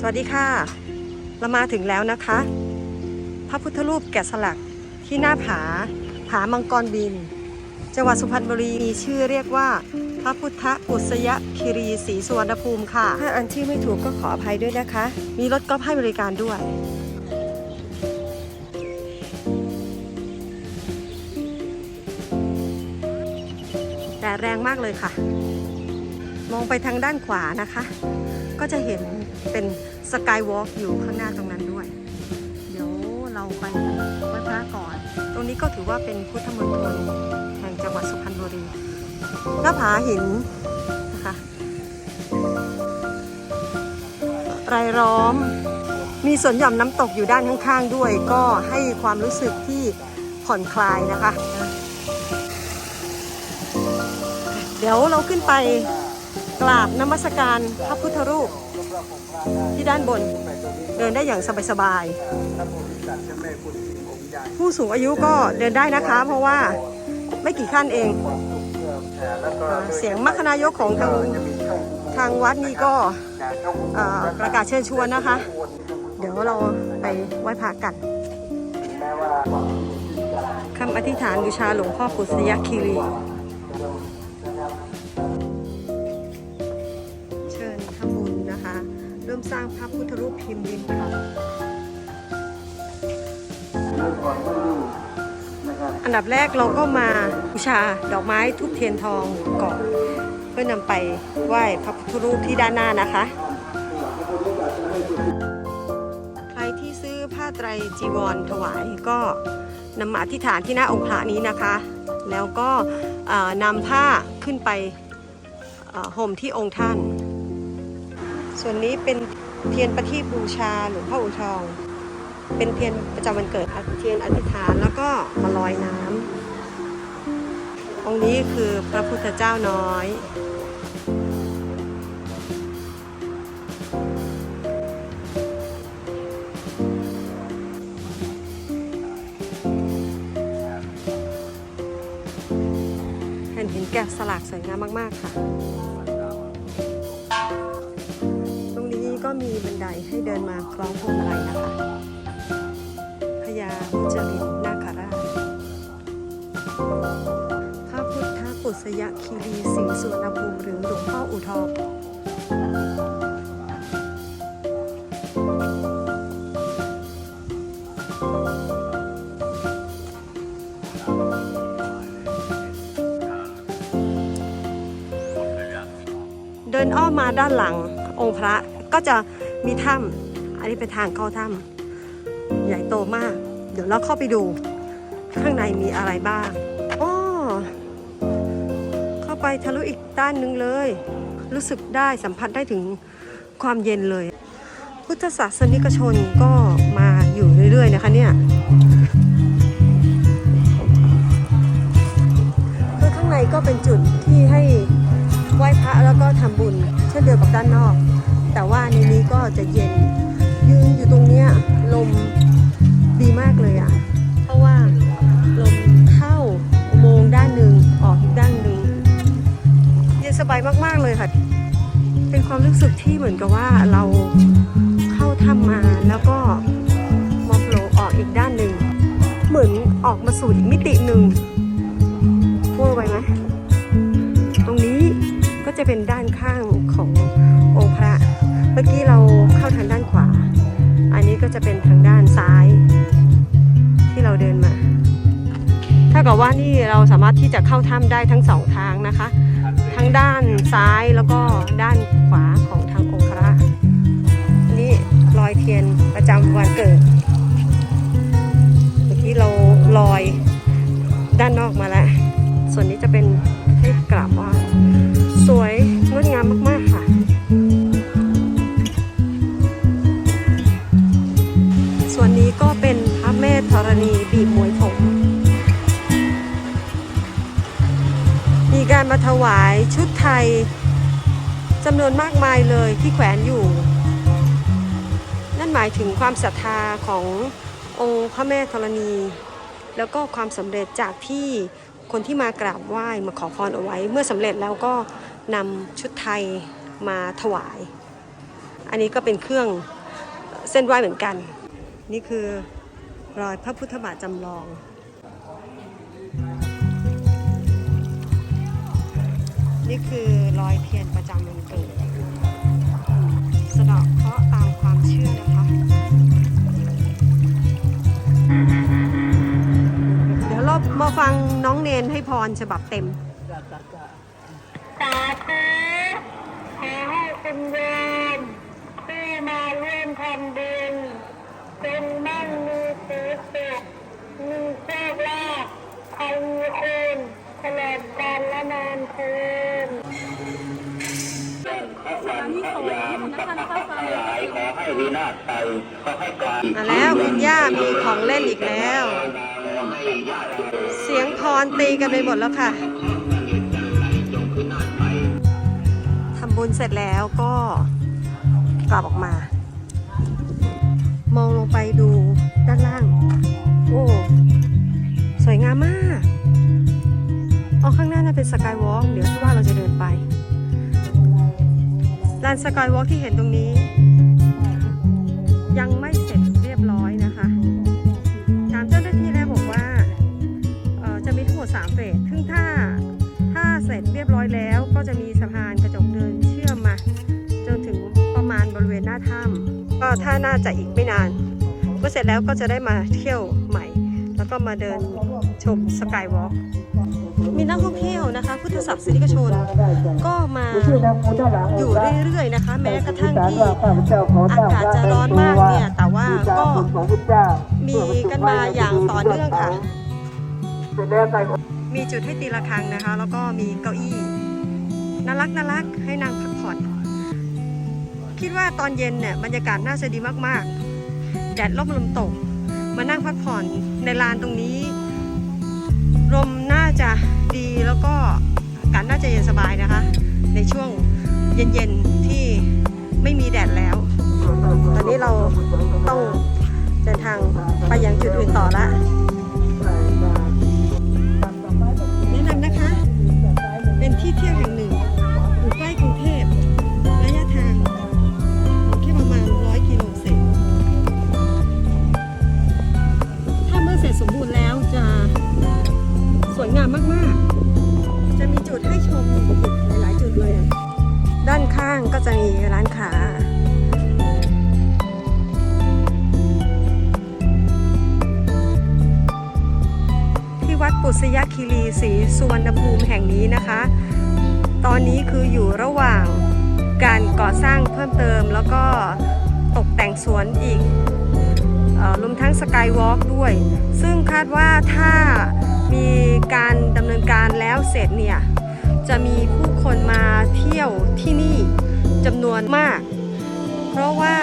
สวัสดีค่ะ เรามาถึงแล้วนะคะ พระพุทธรูปแกะสลักที่หน้าผา ผามังกรบิน จังหวัดสุพรรณบุรีมีชื่อเรียกว่า พระพุทธปุษยคีรีศรีสุวรรณภูมิค่ะ ถ้าอันที่ไม่ถูกก็ขออภัยด้วยนะคะ มีรถกอล์ฟให้บริการด้วยแต่แรงมากเลยค่ะ มองไปทางด้านขวานะคะ ก็จะเห็นเป็น สกายวอล์กอยู่ข้างหน้าตรงนั้นด้วย เดี๋ยวเราไปไหว้พระก่อน ตรงนี้ก็ถือว่าเป็นพุทธมณฑลแห่งจังหวัดสุพรรณบุรีหน้าผาหินนะคะรายล้อมมีสวนหย่อมน้ำตกอยู่ด้านข้างๆด้วย ก็ให้ความรู้สึกที่ผ่อนคลายนะคะ เดี๋ยวเราขึ้นไปกราบนมัสการพระพุทธรูป ที่ด้านบน เดินได้อย่างสบายๆผู้สูงอายุก็เดินได้นะคะ เพราะว่าไม่กี่ขั้นเอง เสียงมัคคณายกของทางทางวัดนี่ก็ประกาศเชิญชวนนะคะ เดี๋ยวเราไปไหว้พระกันคำอธิษฐานบูชาหลวงพ่อปุษยคีรี สร้างพระพุทธรูปพิมพ์ดินเผาอันดับแรกเราก็มาบูชาดอกไม้ทุบเทียนทองก่อนเพื่อนำไปไหว้พระพุทธรูปที่ด้านหน้านะคะ ใครที่ซื้อผ้าไตรจีวรถวายก็นำมาอธิษฐานที่หน้าองค์พระนี้นะคะ แล้วก็นำผ้าขึ้นไปเอ่อห่มที่องค์ท่าน ส่วนนี้เป็นเทียนประทีปบูชาหลวงพ่ออูทอง เป็นเทียนประจำวันเกิดเทียนอธิษฐานแล้วก็มาลอยน้ำองค์นี้คือพระพุทธเจ้าน้อย แผ่นหินแกะสลักสวยงามมาก ๆ ค่ะ มีบันไดให้เดินมาคล้องพวงมาลัยนะคะพญามุจลินนาคราชพระพุทธปุษยคีรีสิงสุวรรณภูมิหรือหลวงพ่ออูทองเดินอ้อมมาด้านหลังองค์พระก็จะ มีถ้ำอันนี้เป็นทางเข้าถ้ำใหญ่โตมาก เดี๋ยวเราเข้าไปดู ข้างในมีอะไรบ้างอ้อเข้าไปทะลุอีกด้านหนึ่งเลย รู้สึกได้สัมผัสได้ถึงความเย็นเลย พุทธศาสนิกชนก็มาอยู่เรื่อยๆนะคะเนี่ยคือข้างในก็เป็นจุดที่ให้ไหว้พระแล้วก็ทำบุญ เช่นเดียวกับด้านนอก แต่ว่าในนี้ก็จะเย็น ยืนอยู่ตรงเนี้ยลมดีมากเลยอะ่ะ เพราะว่าลมเข้าอุโมงด้านหนึ่งออกอีกด้านหนึ่งเย็นสบายมากๆเลยค่ะ เป็นความรู้สึกที่เหมือนกับว่าเราเข้าถ้ำมาแล้วก็มองโผล่ออกอีกด้านหนึ่งเหมือนออกมาสู่อีกมิติหนึ่งเวอร์ไปไหมตรงนี้ก็จะเป็นด้านข้าง ก็จะเป็นทางด้านซ้ายที่เราเดินมา ถ้ากับว่านี่เราสามารถที่จะเข้าถ้ำได้ทั้งสองทางนะคะ ทั้งด้านซ้ายแล้วก็ด้านขวาของทางองค์พระนนี้ลอยเทียนประจำวันเกิด เมื่อกี้เราลอยด้านนอกมาแล้ว ส่วนนี้จะเป็นให้กราบไหว้สวยงดงามมากๆค่ะ ณีบีบมวยผมมีการมาถวายชุดไทยจำนวนมากมายเลยที่แขวนอยู่ นั่นหมายถึงความศรัทธาขององค์พระแม่ธรณี แล้วก็ความสำเร็จจากที่คนที่มากราบไหว้มาขอพรเอาไว้ เมื่อสำเร็จแล้วก็นำชุดไทยมาถวาย อันนี้ก็เป็นเครื่องเส้นไหว้เหมือนกัน นี่คือ รอยพระพุทธบาทจำลองนี่คือรอยเทียนประจำวันเกิดสะดาะเคราะห์ตามความเชื่อนะคะ เดี๋ยวเรามาฟังน้องเนนให้พรฉบับเต็ม สาธุขอให้คุณโยมที่มาร่วมทำบุญเป็นมั่งมีสีสุขมีโชคลาภใครมีคุณตลอดกาลและนานเทิน มาแล้วคุณย่ามีของเล่นอีกแล้ว เสียงพรตีกันไปหมดแล้วค่ะทำบุญเสร็จแล้วก็กลับออกมา มองลงไปดูด้านล่าง โอ้สวยงามมากอ๋อข้างหน้าน่าเป็นสกายวอล์กเดี๋ยวที่ ลานสกายวอล์กที่เห็นตรงนี้ ยังไม่เสร็จเรียบร้อยนะคะถามเจ้าหน้าที่แล้วบอกว่าจะมีทั้งหมด3เฟสซึ่งถ้าถ้าเสร็จเรียบร้อยแล้ว ก็จะมีสะพานกระจกเดินเชื่อมมา จนถึงประมาณบริเวณหน้าถ้ำก็ถ้าน่าจะอีกไม่นานเมื่อเสร็จแล้วก็จะได้มาเที่ยวใหม่ แล้วก็มาเดินชมสกายวอล์ก มีนักท่องเที่ยวนะคะ พุทธศาสนิกชน ก็มาอยู่เรื่อยๆนะคะ แม้กระทั่งที่อากาศจะร้อนมากเนี่ย แต่ว่าก็มีกันมาอย่างต่อเนื่องค่ะ มีจุดให้ตีระฆังนะคะ แล้วก็มีเก้าอี้น่ารักน่ารักให้นั่งพักผ่อนคิดว่าตอนเย็นเนี่ยบรรยากาศน่าจะดีมากๆ แดดร่มลมตก มานั่งพักผ่อนในลานตรงนี้ลมน่าจะ แล้วก็อากาศน่าจะเย็นสบายนะคะ ในช่วงเย็นๆที่ไม่มีแดดแล้ว ตอนนี้เราต้องเดินทางไปยังจุดอื่นต่อละแนะนำนะคะ เป็นที่เที่ยวแห่งหนึ่ง ที่วัดปุษยคีรีศรีสุวรรณภูมิแห่งนี้นะคะ ตอนนี้คืออยู่ระหว่างการก่อสร้างเพิ่มเติมแล้วก็ตกแต่งสวนอีกรวมทั้งสกายวอล์กด้วย ซึ่งคาดว่าถ้ามีการดำเนินการแล้วเสร็จเนี่ย จะมีผู้คนมาเที่ยวที่นี่จำนวนมาก เพราะว่า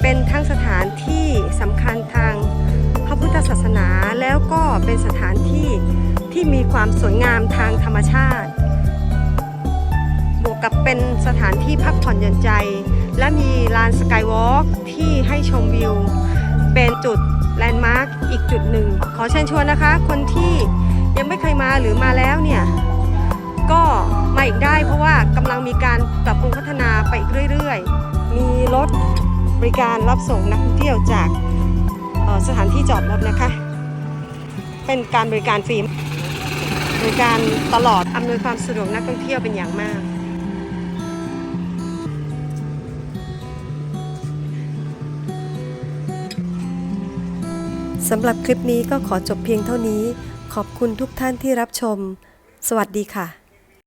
เป็นทั้งสถานที่สำคัญทางพระพุทธศาสนาแล้วก็เป็นสถาน ที่มีความสวยงามทางธรรมชาติ บวกกับเป็นสถานที่พักผ่อนหย่อนใจ และมีลานสกายวอล์กที่ให้ชมวิว เป็นจุดแลนด์มาร์กอีกจุดหนึ่ง ขอเชิญชวนนะคะ คนที่ยังไม่เคยมาหรือมาแล้วเนี่ย ก็มาอีกได้เพราะว่ากำลังมีการปรับปรุงพัฒนาไปอีกเรื่อย ๆ มีรถบริการรับส่งนักท่องเที่ยวจากสถานที่จอดรถนะคะ เป็นการบริการฟรี การตลอด อำนวยความสะดวกนักท่องเที่ยวเป็นอย่างมาก สำหรับคลิปนี้ก็ขอจบเพียงเท่านี้ ขอบคุณทุกท่านที่รับชม สวัสดีค่ะ